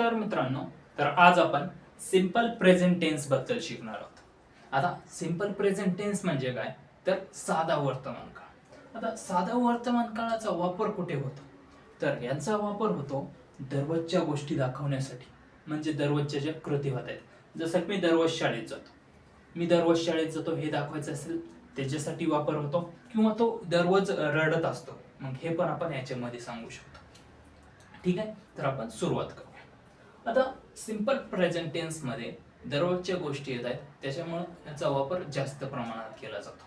तर मित्रांनो तर आज आपण सिंपल प्रेझेंट टेन्सबद्दल शिकणार आहोत. आता सिंपल प्रेझेंट टेन्स म्हणजे काय? तर साधा वर्तमान काळ. आता साधा वर्तमान काळाचा वापर कुठे होतो? तर यांचा वापर होतो दररोजच्या गोष्टी दाखवण्यासाठी म्हणजे दररोजच्या ज्या कृती होत आहेत. जसं की मी दररोज शाळेत जातो. मी दररोज शाळेत जातो हे दाखवायचं असेल त्याच्यासाठी वापर होतो किंवा तो दररोज रडत असतो. मग हे पण आपण याच्यामध्ये सांगू शकतो. ठीक आहे? तर आपण सुरुवात करू. आता सिंपल प्रेझेंट टेन्समध्ये दररोजच्या गोष्टी येत आहेत त्याच्यामुळे याचा वापर जास्त प्रमाणात केला जातो.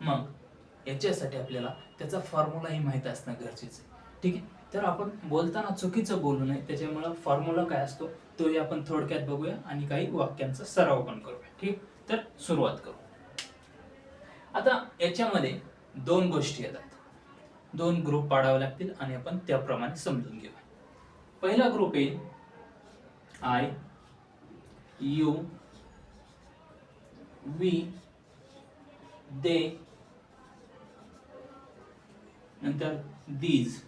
मग याच्यासाठी आपल्याला त्याचा फॉर्म्युलाही माहीत असणं गरजेचं आहे. ठीक आहे? तर आपण बोलताना चुकीचं बोलू नये त्याच्यामुळं फॉर्म्युला काय असतो तोही आपण थोडक्यात बघूया आणि काही वाक्यांचा सराव पण करूया. ठीक तर सुरुवात करू. आता याच्यामध्ये दोन गोष्टी येतात. दोन ग्रुप पाडावे लागतील आणि आपण त्याप्रमाणे समजून घेऊया. पहिला ग्रुप येईल आय यू वी दे नंतर दीज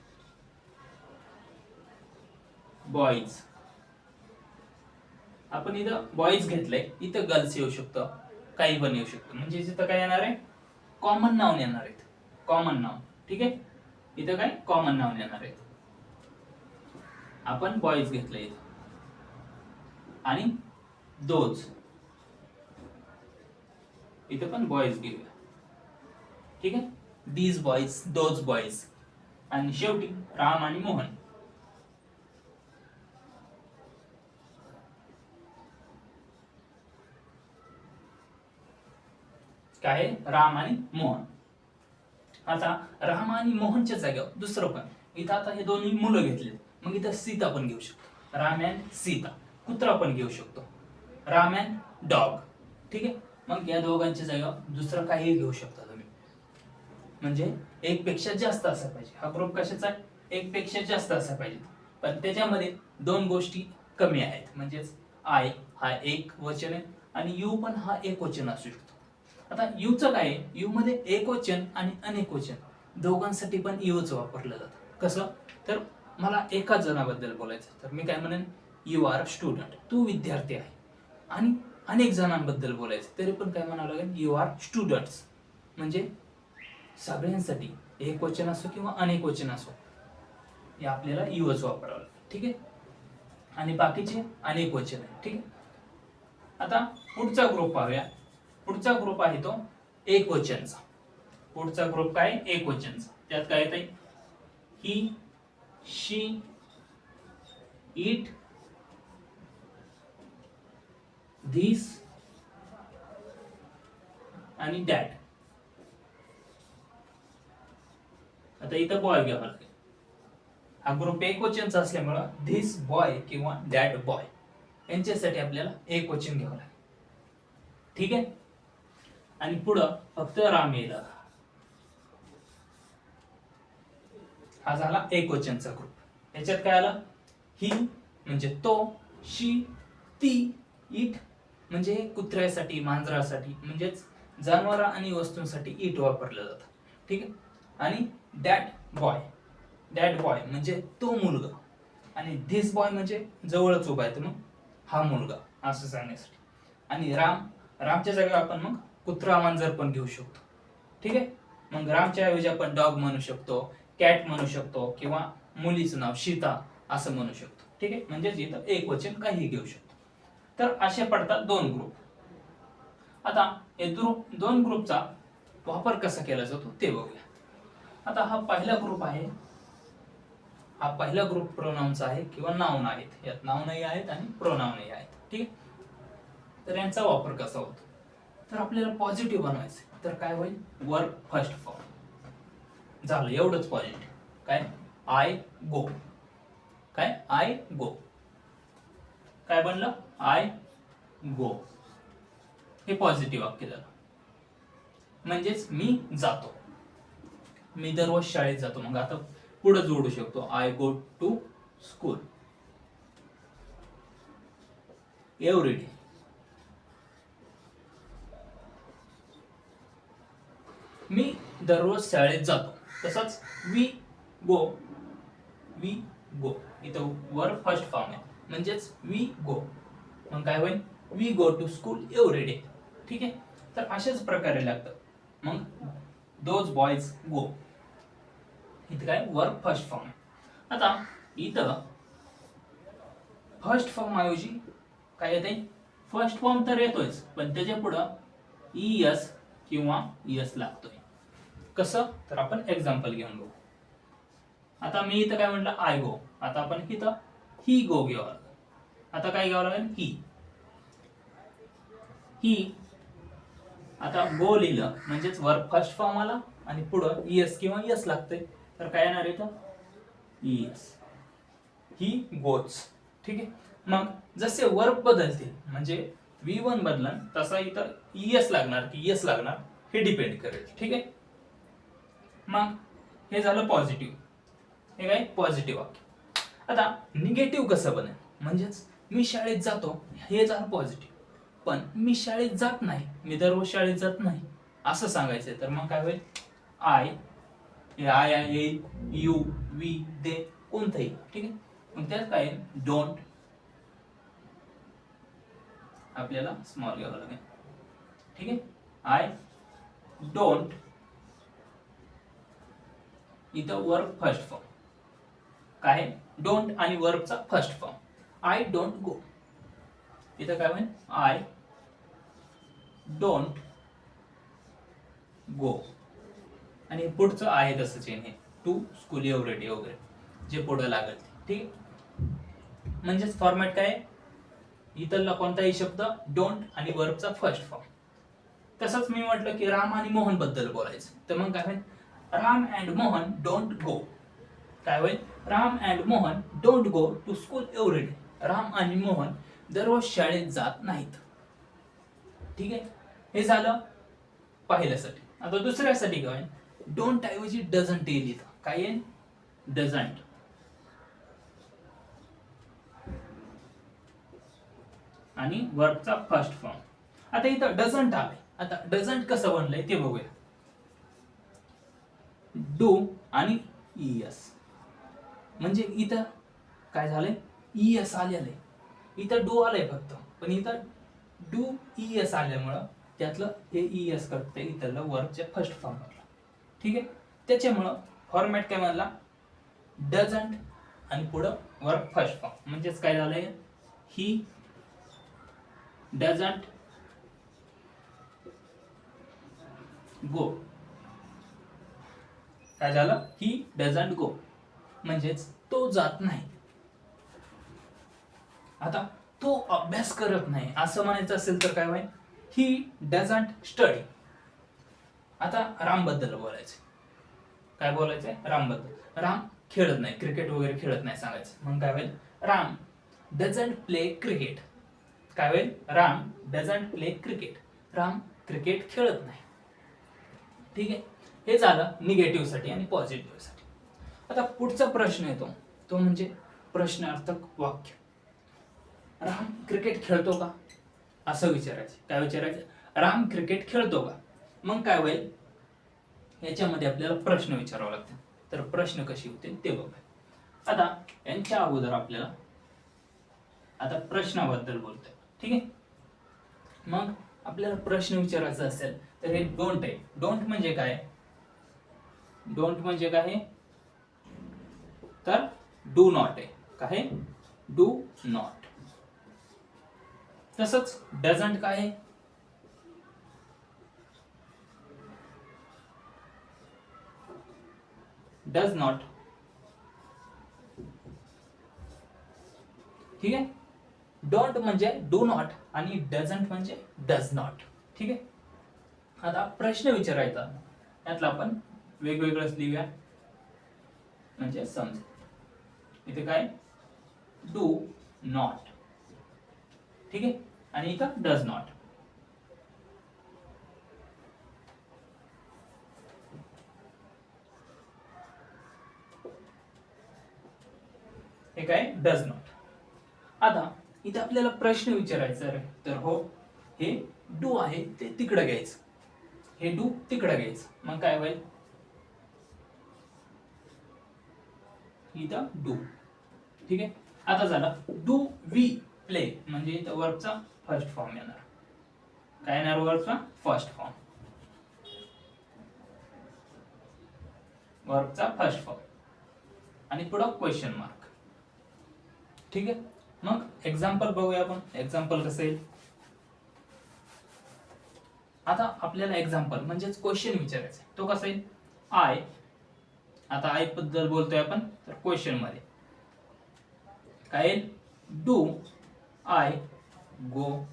बॉईज आपण इथं बॉईज घेतलंय इथं गर्ल्स येऊ शकतं काही पण येऊ शकतं. म्हणजे इथं काय येणार आहे? कॉमन नाऊन येणार आहेत. कॉमन नाऊन ठीक आहे? इथं काय? कॉमन नाऊन येणार आहेत. आपण बॉईज घेतलंय इथं. आणि दोज. इथं पण बॉईज घेऊया ठीक आहे? दीज बॉईज दोज बॉईज आणि शेवटी राम आणि मोहन. काय आहे? राम आणि मोहन. आता राम आणि मोहनच्या जागेवर दुसरं पण. इथं आता हे दोन्ही मुलं घेतले मग इथं सीता पण घेऊ शकतो. राम अँड सीता. कुत्रा पण घेऊ शकतो. राम अँड डॉग ठीक आहे? मग या दोघांच्या जागा दुसरं काहीही घेऊ शकता तुम्ही. म्हणजे एक पेक्षा जास्त असा पाहिजे. हा ग्रुप कशाचा एक पेक्षा जास्त असा पाहिजे. पण त्याच्यामध्ये दोन गोष्टी कमी आहेत. म्हणजेच आय हा एक वचन आहे आणि यू पण हा एक वचन असू शकतो. आता यूचं काय आहे? यू मध्ये एक वचन आणि अनेक वचन. दोघांसाठी पण यूच वापरलं जातं. कसं? तर मला एका जणाबद्दल बोलायचं तर मी काय म्हणेन? यू आर स्टुडंट तू विद्यार्थी आहे. आणि अनेक जणांबद्दल बोलायचं तरी पण काय म्हणावं लागेल? यू आर स्टुडंट्स म्हणजे सगळ्यांसाठी एक वचन असो किंवा अनेक वचन असो हे आपल्याला यूच वापरावं लागेल. ठीक आहे? आणि बाकीचे अनेक वचन आहे ठीक आहे? आता पुढचा ग्रुप पाहूया. पुढचा ग्रुप आहे तो एक वचनचा. पुढचा ग्रुप काय? एक वचनचा. त्यात काय येत ही शी इट धीस आणि डॅट आता इथं बॉय घ्यावा लागेल हा ग्रुप एक क्वेश्चनचा असल्यामुळं धिस बॉय किंवा डॅट बॉय यांच्यासाठी आपल्याला एक क्वेश्चन घ्यावं लागेल. ठीक आहे? आणि पुढं फक्त राम येईल. हा झाला एक क्वेश्चनचा ग्रुप याच्यात काय आलं? ही म्हणजे तो शी ती इट म्हणजे कुत्र्यासाठी मांजरासाठी म्हणजेच जनावर आणि वस्तूंसाठी इट वापरलं जातं. ठीक आहे? आणि डॅट बॉय डॅट बॉय म्हणजे तो मुलगा. आणि धिस बॉय म्हणजे जवळच उभा आहे तर मग हा मुलगा असं सांगण्यासाठी. आणि राम रामच्या जागी आपण मग कुत्रा मांजर पण घेऊ शकतो. ठीक आहे? मग रामच्या ऐवजी आपण डॉग म्हणू शकतो कॅट म्हणू शकतो किंवा मुलीचं नाव सीता असं म्हणू शकतो. ठीक आहे? म्हणजेच इथं एक वचन काही घेऊ शकतो. तर असे पडतात दोन ग्रुप आता हे ग्रुप दोन ग्रुपचा वापर कसा केला जातो ते बघूया. आता हा पहिला ग्रुप आहे. हा पहिला ग्रुप प्रोनाऊनचा आहे किंवा नाऊन आहेत. यात नाऊनही आहेत आणि प्रोनाऊनही आहेत. ठीक आहे? तर यांचा वापर कसा होतो? तर आपल्याला पॉझिटिव्ह बनवायचं तर काय होईल? वर्क फर्स्ट फॉर्म झालं एवढंच पॉझिटिव्ह काय? आय गो काय? आय गो काय बनलं? आय गो हे पॉझिटिव्ह वाक्य झालं. म्हणजेच मी जातो. मी दररोज शाळेत जातो. मग आता पुढे जोडू शकतो. I go to school every day मी दररोज शाळेत जातो. तसंच वी गो वी गो इथं वर फर्स्ट फॉर्म आहे. म्हणजेच वी गो मग काय होईल? We go to school every day ठीक आहे? तर अशाच प्रकारे लागतं. मग दोज बॉयज गो इथं काय? वर्क फर्स्ट फॉर्म आता इथं फर्स्ट फॉर्म ऐवजी काय येते फर्स्ट फॉर्म तर येतोयच पण त्याच्या पुढं ई एस किंवा एस लागतोय. कसं? तर आपण एक्झाम्पल घेऊन बघू. आता मी इथं काय म्हटलं? आय गो आता आपण इथं ही गो घ्यावं लागेल आता काय घ्यावं लागेल? ही ही आता गो लिहिलं म्हणजेच वर्क फर्स्ट फॉर्म आला आणि पुढं एस किंवा एस लागतंय. तर काय येणार इथं? एस ही गोच ठीक आहे? मग जसे वर्क बदलतील म्हणजे व्ही वन बदलन तसा इथं एस लागणार की एस लागणार हे डिपेंड करेल. ठीक आहे? मग हे झालं पॉझिटिव्ह हे काय? पॉझिटिव्ह वाक्य. आता निगेटिव्ह कसं बनेल? म्हणजेच मी शाळेत जातो हे झालं पॉझिटिव्ह पण मी शाळेत जात नाही. मी दररोज शाळेत जात नाही. असं सांगायचं तर मग काय होईल? I he I I a you we they कोणतंही. ठीक आहे? मग त्यात काय डोंट आपल्याला स्मॉल घ्यावं लागेल. ठीक आहे? आय डोंट इथं वर्क फर्स्ट फॉर्म काय डोंट आणि वर्कचा first form I don't go इथं काय होईल? आय डोंट गो आणि पुढचं आहे तसंच चेन हे. टू स्कूल एवरेडी वगैरे. जे पुढं लागेल ठीक म्हणजेच फॉर्मॅट काय? इथला कोणताही शब्द डोंट आणि वर्बचा फर्स्ट फॉर्म तसंच मी म्हटलं की राम आणि मोहनबद्दल बोलायचं. तर मग काय होईल? Ram and Mohan don't go काय होईल? Ram and Mohan don't go to school everyday Ram आणि मोहन दररोज शाळेत जात नाहीत. ठीक आहे? हे झालं पहिल्यासाठी. आता दुसऱ्यासाठी काय डोंट ऐवजी डझंट येईल इथं काय येईल डझंट आणि वर्कचा फर्स्ट फॉर्म आता इथं डझंट आलंय. आता डझंट कसं बनलंय ते बघूया. डू आणि ईएस म्हणजे इथं काय झालंय? ईएस आलेलं आहे. इथं डू आलंय फक्त. पण इथं डू ईएस आल्यामुळं त्यातलं हे ई एस करते इथलं वर्कच्या फर्स्ट फॉर्मला ठीक आहे? त्याच्यामुळं फॉर्मॅट काय म्हणला डझंट आणि पुढं वर्क फर्स्ट फॉर्म म्हणजेच काय झालंय? ही डझंट गो काय झालं? ही डझंट गो म्हणजेच तो जात नाही. आता तो अभ्यास करत नाही असं म्हणायचं असेल तर काय होईल? ही डझंट स्टडी आता रामबद्दल बोलायचं. काय बोलायचंय? रामबद्दल राम खेळत नाही क्रिकेट वगैरे खेळत नाही सांगायचं. मग काय होईल? राम डझंट प्ले क्रिकेट काय होईल? Ram doesn't play cricket Ram cricket खेळत नाही. ठीक आहे? हे झालं निगेटिव्हसाठी आणि पॉझिटिव्हसाठी. आता पुढचा प्रश्न येतो. तो म्हणजे प्रश्नार्थक वाक्य. क्रिकेट खेळतो का? असं विचारायचं. काय विचारायचं? राम क्रिकेट खेळतो का? मग काय होईल? याच्यामध्ये आपल्याला प्रश्न विचारावा लागतो. तर प्रश्न कशी होते ते बघा आता यांच्या अगोदर आपल्याला आता प्रश्नाबद्दल बोलतोय. ठीक आहे? मग आपल्याला प्रश्न विचारायचा असेल तर हे डोंट आहे. डोंट म्हणजे काय? डोंट म्हणजे काय? तर डू नॉट आहे. काय? डू नॉट तसंच डझंट काय? आहे डज नॉट. ठीक आहे? डोंट म्हणजे डू नॉट आणि डझंट म्हणजे डज नॉट. ठीक आहे? आता प्रश्न विचारायचा. यातला आपण वेगवेगळंच लिहूया. म्हणजे समज. इथे काय? Do not. ठीक आहे? आणि इथं डज नॉट हे काय? डज नॉट आता इथे आपल्याला प्रश्न विचारायचा आहे. तर हो हे डू आहे ते तिकडं घ्यायचं. हे डू तिकडं घ्यायचं. मग काय होईल? इथं डू ठीक आहे? आता झालं. डू वी प्ले म्हणजे इथं वर्कचा फर्स्ट फॉर्म येणार. काय येणार वर्बचा फर्स्ट फॉर्म. वर्बचा फर्स्ट फॉर्म. आणि पुढं क्वेश्चन मार्क ठीक आहे? मग एक्झाम्पल बघूया आपण. एक्झाम्पल कसं येईल? आता आपल्याला एक्झाम्पल म्हणजेच क्वेश्चन विचारायचा तो कसा येईल? आय आता आयबद्दल बोलतोय आपण तर क्वेश्चनमध्ये. काय येईल? Do I go.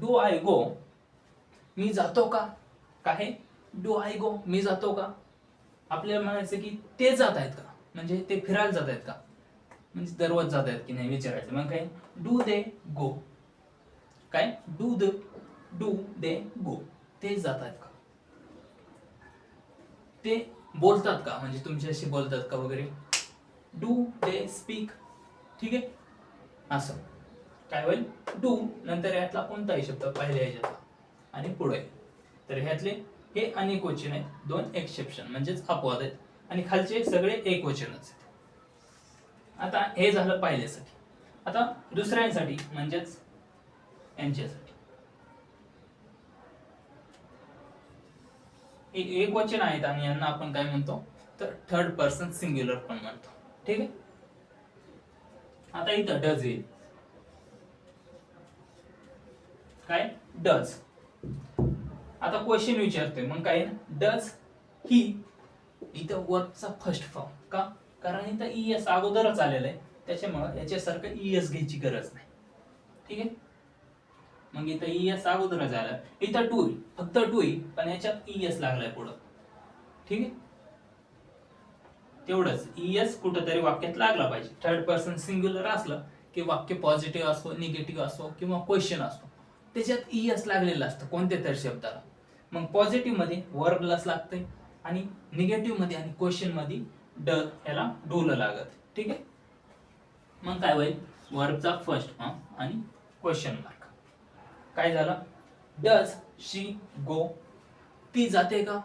Do I go. मी जातो का? काय डू आय गो. मी जातो का? आपल्याला म्हणायचं की ते जात आहेत का? म्हणजे ते फिरायला जात आहेत का? म्हणजे दररोज जात आहेत की नाही विचारायचं. मग काय? Do they go. काय? Do the. Do they go. ते जात आहेत का? ते बोलतात का? म्हणजे तुमच्याशी बोलतात का वगैरे? Do they speak. ठीक आहे? असं. काय होईल? डू. नंतर यातला कोणताही शब्द पहिल्या याच्यातला आणि पुढे. तर ह्यातले हे अनेक वचन आहेत. दोन एक्सेप्शन म्हणजेच अपवाद आहेत. आणि खालचे सगळे एक वचनच आहेत. आता हे झालं पहिल्यासाठी. आता दुसऱ्यांसाठी म्हणजेच यांच्यासाठी. हे एक वचन आहेत आणि यांना आपण काय म्हणतो? तर थर्ड पर्सन सिंग्युलर पण म्हणतो. ठीक आहे? आता इथं डज येईल काय? डज आता क्वेश्चन विचारतोय मग काय? डज ही इथं वर्कचा फर्स्ट फॉर्म का? कारण इथं ई एस अगोदरच आलेलं आहे. त्याच्यामुळं याच्यासारखं ई एस घ्यायची गरज नाही. ठीक आहे? मग इथं ई एस अगोदरच आलं. इथं टू फक्त टू पण याच्यात ई एस लागलाय पुढं. ठीक आहे? तेवढंच. ई एस कुठंतरी वाक्यात लागला पाहिजे. थर्ड पर्सन सिंग्युलर असलं की वाक्य पॉझिटिव्ह असो निगेटिव्ह असो किंवा क्वेश्चन असो. त्याच्यात ई एस लागलेलं असतं कोणत्या तरी शब्दाला. मग पॉझिटिव्हमध्ये वर्ब लस लागतंय आणि निगेटिव्हमध्ये आणि क्वेश्चनमध्ये ड याला डोल लागत. ठीक आहे? मग काय होईल? वर्बचा फर्स्ट फॉर्म आणि क्वेश्चन मार्क काय झालं? डज शी गो ती जाते का?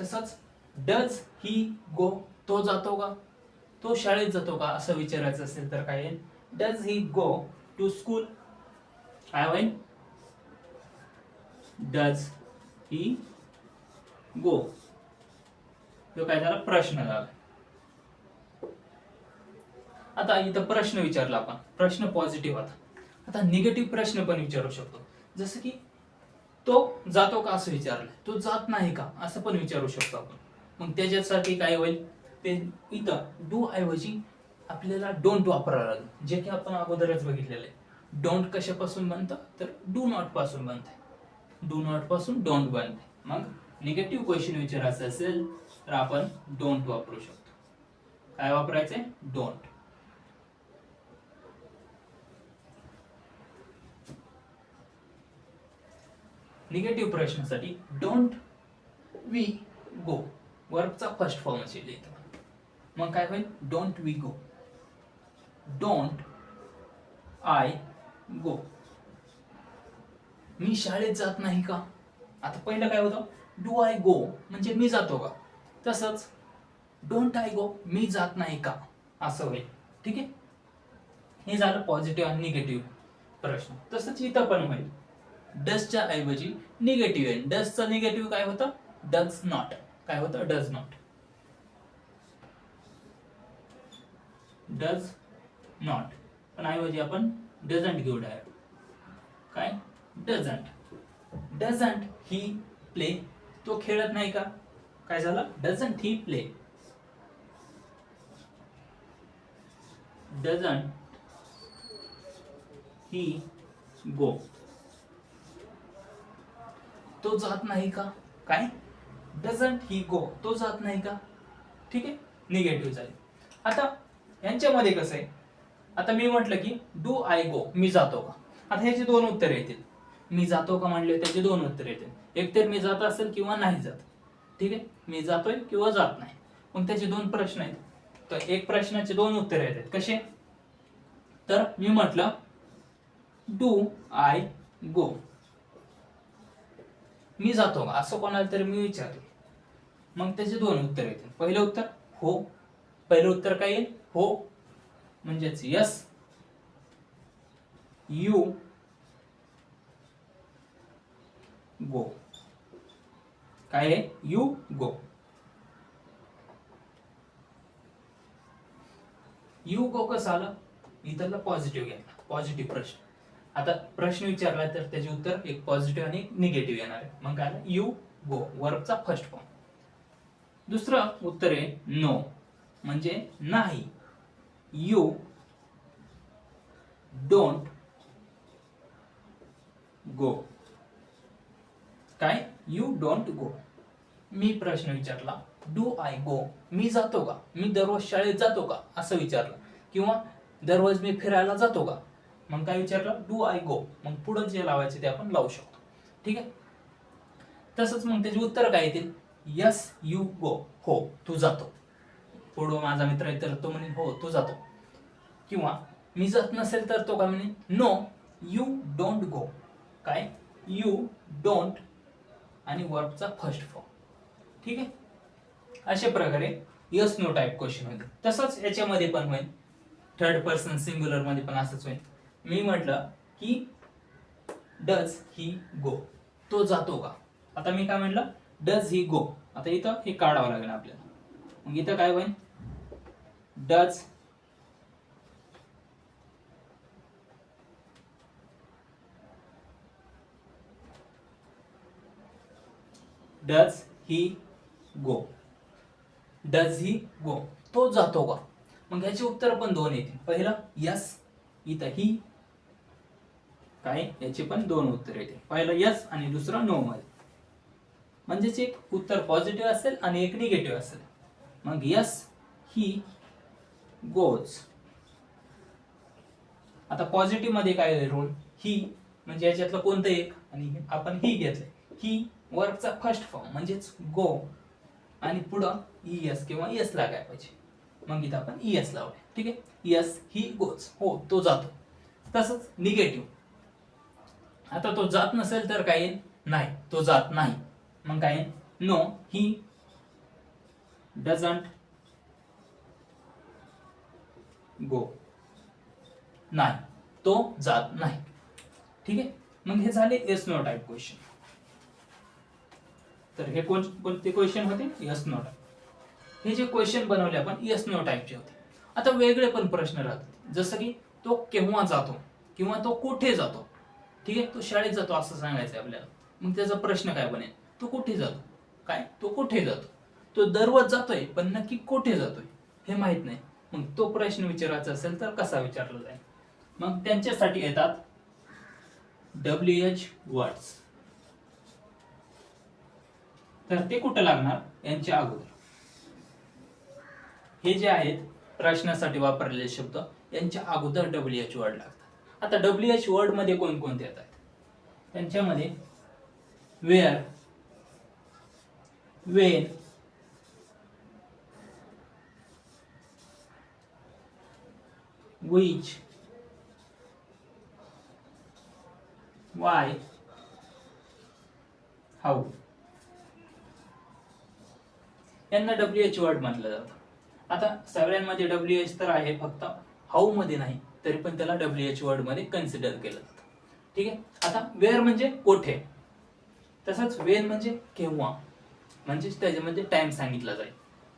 तसंच डज ही गो तो जातो का? तो शाळेत जातो का? असं विचारायचं असेल तर काय येईल does he go to school काय होईल डज ही गो तो काय झाला? प्रश्न झाला. आता इथं प्रश्न विचारला आपण. प्रश्न पॉझिटिव्ह होता आता निगेटिव्ह प्रश्न पण विचारू शकतो. जसं की तो जातो का असं विचारलं? तो जात नाही का? असं पण विचारू शकतो आपण. मग त्याच्यासाठी काय होईल? ते इथं डू ऐवजी आपल्याला डोंट वापरावं लागेल. जे की आपण अगोदरच बघितलेलं आहे. डोंट कशापासून बनतं? तर डू नॉटपासून बनते डू नॉटपासून डोंट बनते मग निगेटिव्ह क्वेश्चन विचारायचं असेल तर आपण डोंट वापरू शकतो. काय वापरायचंय? डोंट निगेटिव्ह प्रश्नासाठी डोंट वी गो वर्बचा फर्स्ट फॉर्म असेल इथं मग काय होईल? Don't we go don't I go. मी शाळेत जात नाही का? आता पहिलं काय होतं? डू आय गो म्हणजे मी जातो का? तसंच डोंट आय गो मी जात नाही का? असं होईल. ठीक आहे? हे झालं पॉझिटिव्ह आणि निगेटिव्ह प्रश्न. तसंच इथं पण होईल. डसच्या ऐवजी निगेटिव्ह आहे. डसचं निगेटिव्ह काय होतं? डज नॉट काय होतं? डज नॉट डज नॉट पण ऐवजी आपण डझंट घेऊ डायर काय? डझंट. डझंट ही प्ले तो खेळत नाही का? काय झालं? Doesn't he play doesn't he go तो जात नाही का? काय? डझंट ही गो तो जात नाही का? ठीक आहे? निगेटिव्ह झाले. आता यांच्यामध्ये कसं आहे? आता मी म्हटलं की डू आय गो मी जातो का? आता ह्याची दोन उत्तरे येतील. मी जातो का म्हणले त्याचे दोन उत्तर येतील. एक तर मी जात असेल किंवा नाही जात. ठीक आहे? मी जातोय किंवा जात नाही. मग त्याचे दोन प्रश्न आहेत. तर एक प्रश्नाचे दोन उत्तरे येतात. कसे? तर मी म्हटलं डू आय गो मी जातो का? असं कोणाला तरी मी विचारले मग त्याचे दोन उत्तर येतील. पहिलं उत्तर हो. पहिलं उत्तर काय येईल? हो. म्हणजेच यस. यू. गो. काय आहे? You go. यू गो कसं आलं? इथला पॉझिटिव्ह घेतला. पॉझिटिव्ह प्रश्न. आता प्रश्न विचारला तर त्याचे उत्तर एक पॉझिटिव्ह आणि निगेटिव्ह येणार आहे. मग काय यू गो. वर्बचा फर्स्ट फॉर्म दुसरं उत्तर आहे नो म्हणजे नाही. यू डोंट गो काय यू डोंट गो मी प्रश्न विचारला डू आय गो मी जातो का? मी दररोज शाळेत जातो का? असं विचारलं. किंवा दररोज मी फिरायला जातो का? मग काय विचारलं डू आय गो मग पुढं जे लावायचे ते आपण लावू शकतो. ठीक आहे? तसंच मग त्याची उत्तर काय येतील? यस यू गो हो तू जातो. फोडो माझा मित्र आहे तर तो म्हणे हो तू जातो. किंवा मी जात नसेल तर तो काय म्हणे नो यू डोंट गो काय? यू डोंट आणि वर्बचा फर्स्ट फॉर्म ठीक आहे? अशा प्रकारे यस नो टाईप क्वेश्चन होईल. तसंच याच्यामध्ये पण होईल. थर्ड पर्सन सिंग्युलरमध्ये पण असंच होईल. मी म्हटलं की डज ही गो तो जातो का? आता मी काय म्हटलं? डज ही गो आता इथं हे काढावं लागेल आपल्याला. मग इथं काय होईल? Does does he go does he go तो जातो का मग ह्याचे उत्तर पण दोन येतील. पहिलं यस इथं ही काय? याचे पण दोन उत्तर येतील. पहिलं यस आणि दुसरं नो मध्ये. म्हणजेच एक उत्तर पॉझिटिव्ह असेल आणि एक निगेटिव्ह असेल. मग यस ही गोज आता पॉझिटिव्हमध्ये काय रोल ही म्हणजे याच्यातलं कोणतं एक? आणि आपण ही घेतलंय. ही वर्कचा फर्स्ट फॉर्म म्हणजेच गो आणि पुढं ई एस किंवा एस लागाय पाहिजे. मग इथं आपण ई एस लावूया. ठीक आहे? यस ही गोज हो तो जातो. तसंच निगेटिव्ह आता तो जात नसेल तर काय येईल? नाही तो जात नाही. मग काय येईल? नो ही डझंट गो नाही. तो जात नाही. ठीक आहे? मग हे झाले एस नो टाईप क्वेश्चन तर हे कोण कोणते क्वेश्चन होते? यस नो टाईप हे जे क्वेश्चन बनवले आपण यस नो टाईपचे होते. आता वेगळे पण प्रश्न राहतात. जसं की तो केव्हा जातो? किंवा तो कुठे जातो? ठीक आहे? तो शाळेत जातो असं सांगायचं आहे आपल्याला. मग त्याचा प्रश्न काय बनेल? तो कुठे जातो? काय? तो कुठे जातो? तो दररोज जातोय पण नक्की कुठे जातोय? हे माहीत नाही. मग तो प्रश्न विचारायचा असेल तर कसा विचारला जाईल? मग त्यांच्यासाठी येतात डब्ल्यू एच वर्ड्स तर ते कुठं लागणार? यांच्या अगोदर. हे जे आहेत प्रश्नासाठी वापरलेले शब्द यांच्या अगोदर डब्ल्यू एच वर्ड लागतात. आता डब्ल्यू एच वर्डमध्ये कोणकोणते येतात त्यांच्यामध्ये where when which? Why? How? यांना डब्ल्यू एच वर्ड म्हटलं जातं. आता सगळ्यांमध्ये डब्ल्यू एच तर आहे फक्त हाऊ मध्ये नाही तरी पण त्याला डब्ल्यू एच वर्डमध्ये कन्सिडर केलं जातं. ठीक आहे? आता वेअर म्हणजे कोठे? तसंच वेन म्हणजे केव्हा? म्हणजेच त्याच्यामध्ये टाइम सांगितला जाईल.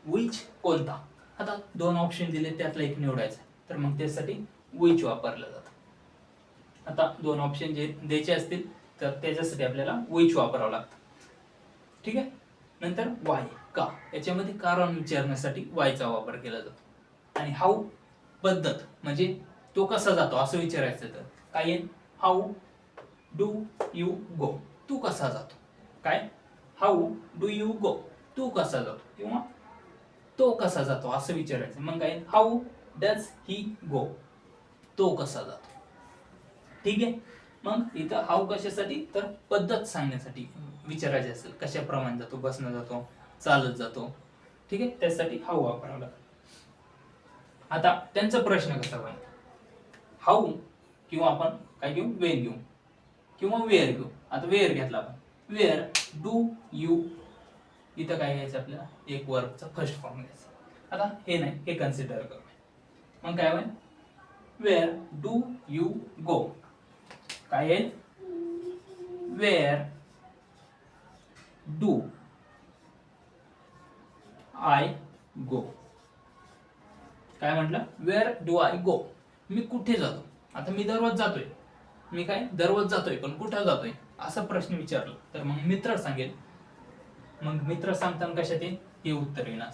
विच कोणता? आता दोन ऑप्शन दिले त्यातला एक निवडायचा तर मग त्यासाठी विच वापरलं जातं. आता दोन ऑप्शन जे द्यायचे असतील तर त्याच्यासाठी आपल्याला विच वापरावं लागतं. ठीक आहे? नंतर वाय का? याच्यामध्ये कारण विचारण्यासाठी वायचा वापर केला जातो. आणि हाऊ पद्धत म्हणजे तो कसा जातो असं विचारायचं तर. काय येईल? हाऊ डू यू गो तू कसा जातो. काय? हाऊ डू यू गो तू कसा जातो. किंवा तो कसा जातो असं विचारायचं. मग काय हाऊ डज ही गो तो कसा जातो? ठीक आहे? मग इथं हाऊ कशासाठी? तर पद्धत सांगण्यासाठी विचारायची असेल. कशाप्रमाणे जातो? बसणं जातो? चालत जातो? ठीक आहे? त्यासाठी हाऊ वापरावा लागतो. आता त्यांचा प्रश्न कसा होईल? हाऊ किंवा आपण काय घेऊ? वेन घेऊ? किंवा वेअर घेऊ? आता वेअर घेतला आपण. वेअर डू यू इथं काय घ्यायचं आपल्याला? एक वर्कचा फर्स्ट फॉर्म घ्यायचा. आता हे नाही हे कन्सिडर करू. मग काय होईल वेअर डू यू गो काय येईल वेअर डू आय गो काय म्हटलं? वेअर डू आय गो मी कुठे जातो? आता मी दररोज जातोय. मी काय? दररोज जातोय पण कुठं जातोय? असा प्रश्न विचारला. तर मग मित्र सांगेल. मग मित्र सांगताना कशात येईल? हे उत्तर येणार.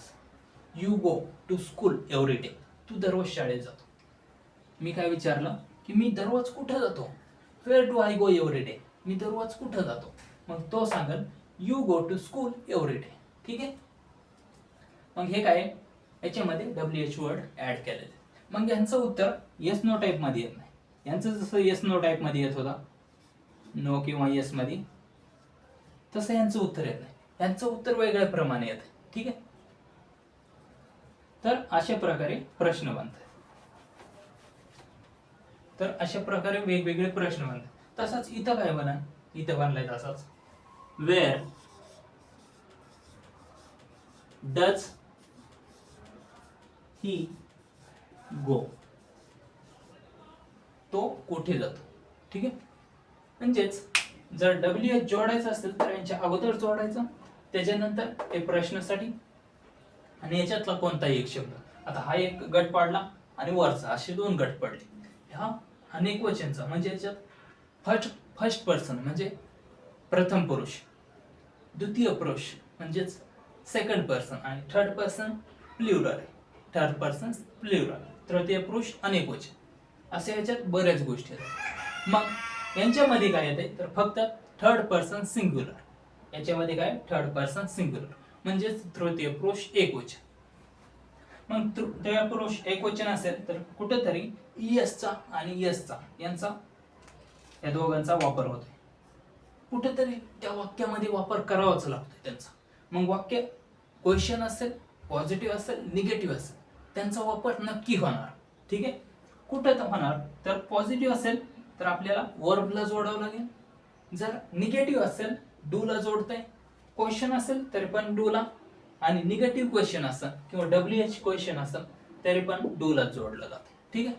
You go to school every day दररोज शाळेत जातो. मी काय विचारलं? की मी दररोज कुठं जातो? Where do I go every day दररोज कुठं जातो? मग तो सांगेल you go to school every day आहे? मग हे काय? याच्यामध्ये डब्ल्यू एच वर्ड ऍड केलेलं आहे. मग यांचं उत्तर येस नो टाईपमध्ये येत नाही. यांचं जसं येस नो टाईपमध्ये येत होता नो किंवा येसमध्ये तसं यांचं उत्तर येत नाही. यांचं उत्तर वेगळ्या प्रमाणे येतं ठीक आहे? तर अशा प्रकारे प्रश्न बनतात. तर अशा प्रकारे वेगवेगळे प्रश्न बनतात. तसाच इथं काय बना इथं बनलाय तसाच. वेअर डज ही गो तो कुठे जातो? ठीक आहे? म्हणजेच जर डब्ल्यू एच जोडायचं असेल तर यांच्या अगोदर जोडायचं. त्याच्यानंतर ते प्रश्नासाठी आणि याच्यातला कोणताही एक शब्द. आता हा एक गट पाडला आणि वरचा असे दोन गट पडले. ह्या अनेक वचनचा म्हणजे याच्यात फर्स्ट फर्स्ट पर्सन म्हणजे प्रथम पुरुष द्वितीय पुरुष म्हणजेच सेकंड पर्सन आणि थर्ड पर्सन प्ल्युरल आहे थर्ड पर्सन प्ल्युरल तृतीय पुरुष अनेक वचन. असे याच्यात बऱ्याच गोष्टी आहेत. मग यांच्यामध्ये काय येते तर फक्त थर्ड पर्सन सिंग्युलर याच्यामध्ये काय? थर्ड पर्सन सिंग्युलर म्हणजेच तृतीय पुरुष एकवचन मग तृतीय पुरुष एकवचन असेल तर कुठेतरी चा आणि चा यांचा या दोघांचा वापर होतोय. कुठेतरी त्या वाक्यामध्ये वापर करावाच लागतोय त्यांचा. मग वाक्य क्वेश्चन असेल पॉझिटिव्ह असेल निगेटिव्ह असेल त्यांचा वापर नक्की होणार. ठीक आहे? कुठं तर होणार. तर पॉझिटिव्ह असेल तर आपल्याला वर्बला जोडावं लागेल. जर निगेटिव्ह असेल डूला जोडतंय क्वेश्चन असेल तरी पण डूला आणि निगेटिव्ह क्वेश्चन असेल किंवा डब्ल्यू एच क्वेश्चन असेल तरी पण डूला जोडलं जातं. ठीक आहे?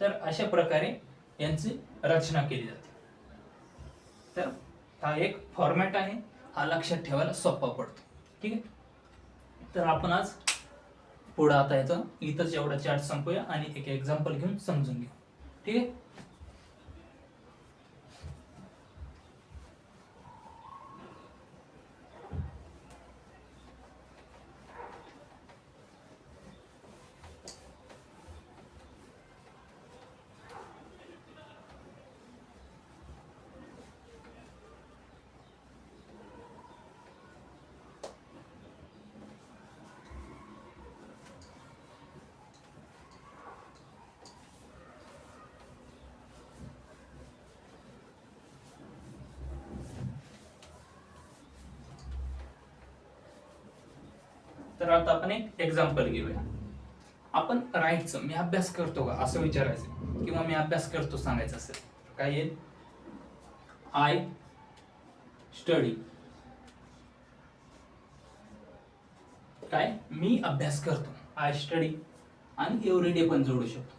तर अशा प्रकारे यांची रचना केली जाते. तर हा एक फॉर्मॅट आहे. हा लक्षात ठेवायला सोपा पडतो. ठीक आहे? तर आपण आज पुढं आता याचं इथंच एवढा चार्ट संपूया आणि एक एक्झाम्पल घेऊन समजून घेऊ. ठीक आहे? तर आता आपण एक एक्झाम्पल घेऊया. आपण राईटचं मी अभ्यास करतो का? असं विचारायचं. किंवा मी अभ्यास करतो सांगायचं असेल काय येईल? आय स्टडी काय? मी अभ्यास करतो. आय स्टडी आणि एव्हरीडे पण जोडू शकतो.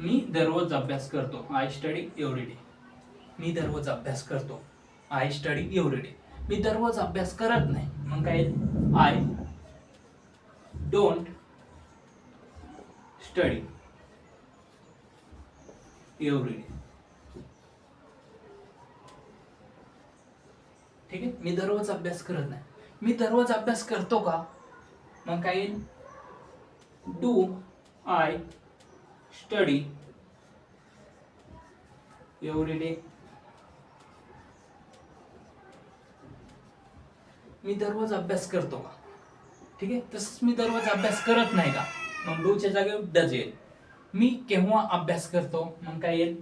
मी दररोज अभ्यास करतो. आय स्टडी एव्हरीडे मी दररोज अभ्यास करतो. आय स्टडी एव्हरीडे मी दररोज अभ्यास करत नाही. मग काय? I don't study every day आहे? मी दररोज अभ्यास करत नाही. मी दररोज अभ्यास करतो का? मग काय? येईल do I study every day दररोज अभ्यास करतो का? ठीक आहे? तसंच मी दररोज अभ्यास करत नाही का? मग डूच्या जागेवर डज येईल. मी केव्हा अभ्यास करतो? मग काय येईल?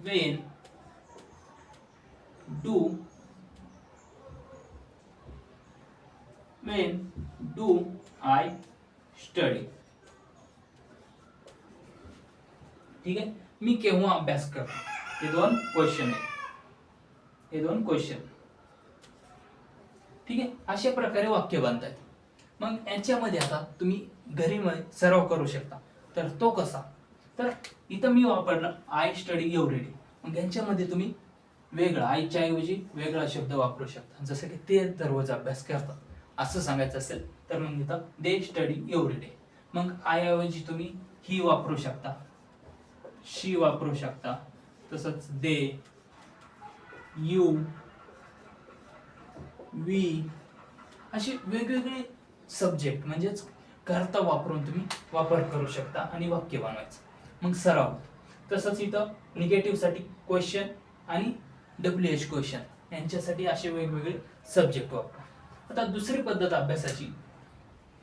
When do. When do I study. ठीक आहे? मी केव्हा अभ्यास करतो? हे दोन क्वेश्चन आहे हे दोन क्वेश्चन ठीक आहे? अशा प्रकारे वाक्य बनतात मग यांच्यामध्ये आता तुम्ही घरी सराव करू शकता. तर तो कसा? तर इथं मी वापरला आय स्टडी एव्हरीडे मग यांच्यामध्ये तुम्ही वेगळा आईच्या ऐवजी वेगळा शब्द वापरू शकता. जसं की ते दररोज अभ्यास करतात. असं सांगायचं असेल तर मग इथं दे स्टडी एव्हरीडे मग आयऐवजी तुम्ही ही वापरू शकता. शी वापरू शकता. तसंच दे यू वी असे वेगवेगळे सब्जेक्ट म्हणजेच करता वापरून तुम्ही वापर करू शकता आणि वाक्य बनवायचं. मग सराव. तसंच इथं निगेटिव्हसाठी क्वेश्चन आणि डब्ल्यू एच क्वेश्चन यांच्यासाठी असे वेगवेगळे सब्जेक्ट वापरा. आता दुसरी पद्धत अभ्यासाची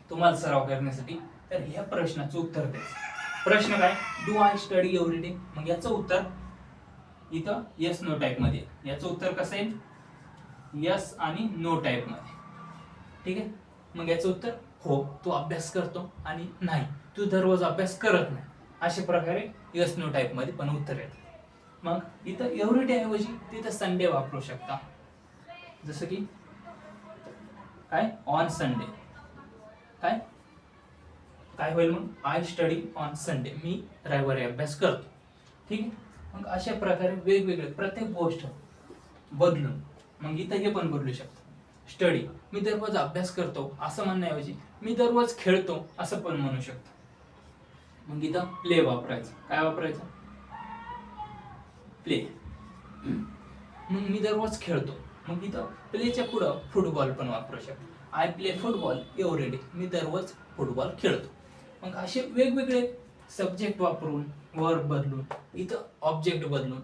तुम्हाला सराव करण्यासाठी तर ह्या प्रश्नाचं उत्तर द्यायचं प्रश्न काय? डू आय स्टडी एव्हरीडे मग याचं उत्तर इथं येस नो टाईपमध्ये याचं उत्तर कसं आहे यस आणि नो टाईपमध्ये. ठीक आहे? मग याचं उत्तर हो तू अभ्यास करतो आणि नाही तू दररोज अभ्यास करत नाही. अशा प्रकारे यस नो टाईपमध्ये पण उत्तर येतं. मग इथं एव्हरीडे ऐवजी तिथं संडे वापरू शकता. जसं की काय? ऑन संडे काय? काय होईल मग? आय स्टडी ऑन संडे मी रविवारी अभ्यास करतो. ठीक आहे? मग अशा प्रकारे वेगवेगळे प्रत्येक गोष्ट बदलून मग इथं हे पण बदलू शकतो. स्टडी मी दररोज अभ्यास करतो असं म्हणण्याऐवजी मी दररोज खेळतो असं पण म्हणू शकतो. मग इथं प्ले वापरायचं. काय वापरायचं? प्ले मग मी दररोज खेळतो. मग इथं प्लेच्या पुढं फुटबॉल पण वापरू शकतो. I play football every day मी दररोज फुटबॉल खेळतो. मग असे वेगवेगळे सब्जेक्ट वापरून वर्ब बदलून इथं ऑब्जेक्ट बदलून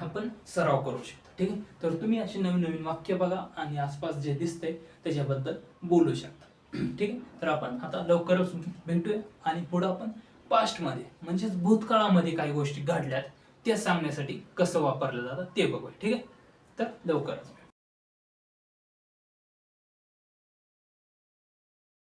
आपण सराव करू शकतो. ठीक आहे? तर तुम्ही असे नवीन नवीन वाक्य बघा आणि आसपास जे दिसतंय त्याच्याबद्दल बोलू शकता. ठीक आहे? तर आपण आता लवकरच भेटूया आणि पुढं आपण पास्टमध्ये म्हणजेच भूतकाळामध्ये काही गोष्टी घडल्यात त्या सांगण्यासाठी कसं वापरलं जातं ते बघूया. ठीक आहे? तर लवकरच.